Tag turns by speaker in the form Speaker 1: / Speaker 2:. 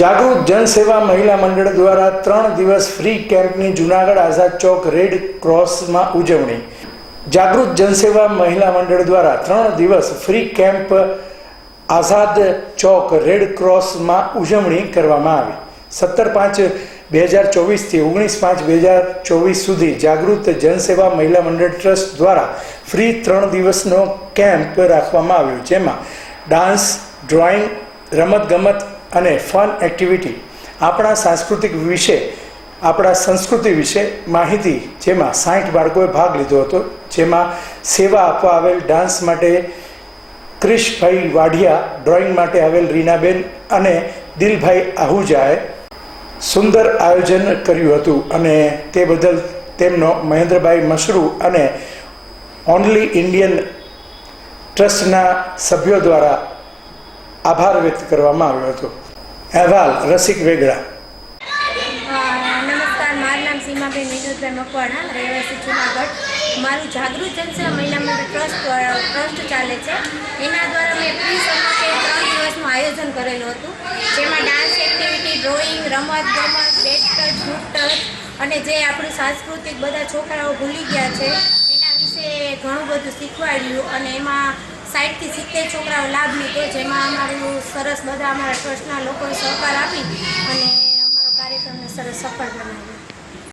Speaker 1: જાગૃત જનસેવા મહિલા મંડળ દ્વારા ત્રણ દિવસ ફ્રી કેમ્પની જુનાગઢ આઝાદ ચોક રેડ ક્રોસમાં ઉજવણી. જાગૃત જનસેવા મહિલા મંડળ દ્વારા ત્રણ દિવસ free camp Azad Chowk red ક્રોસમાં ઉજવણી કરવામાં આવી. સત્તર પાંચ બે હજાર ચોવીસથી ઓગણીસ પાંચ બે હજાર ચોવીસ સુધી જાગૃત જનસેવા મહિલા મંડળ ટ્રસ્ટ દ્વારા ફ્રી ત્રણ દિવસનો કેમ્પ રાખવામાં આવ્યો, જેમાં ડાન્સ, ડ્રોઈંગ, રમતગમત અને ફન એક્ટિવિટી આપણા સાંસ્કૃતિક વિશે, આપણા સંસ્કૃતિ વિશે માહિતી જેમાં સાઠ બાળકોએ ભાગ લીધો હતો, જેમાં સેવા આપવા આવેલ ડાન્સ માટે ક્રિશભાઈ વાઢિયા, ડ્રોઈંગ માટે આવેલ રીનાબેન અને દિલભાઈ આહુજાએ સુંદર આયોજન કર્યું હતું અને તે બદલ તેમનો મહેન્દ્રભાઈ મશરૂ અને ઓનલી ઇન્ડિયન ટ્રસ્ટના સભ્યો દ્વારા આભાર વ્યક્ત કરવામાં આવ્યો હતો. અહેવાલ રસિક વેગડા.
Speaker 2: નમસ્કાર, મારું નામ સીમાબેન વિનોદભાઈ મકવાણા, રહેવાસી જુનાગઢ. મારું જાગૃત જનસેવા મહિલા ટ્રસ્ટ ટ્રસ્ટ ચાલે છે. એના દ્વારા મેં પ્રી સમર ત્રણ દિવસનું આયોજન કરેલું હતું, જેમાં ડાન્સ એક્ટિવિટી, ડ્રોઈંગ, રમત ગમત બેટ ટચ અને જે આપણું સાંસ્કૃતિક બધા છોકરાઓ ભૂલી ગયા છે, એના વિશે ઘણું બધું શીખવાડ્યું અને એમાં સાઠથી સિત્તેર છોકરાઓ લાભ લીધો જેમાં અમારું સરસ બધા અમારા ટ્રસ્ટના લોકોએ સહકાર આપી અને અમારો કાર્યક્રમને સરસ સફળ બનાવ્યો.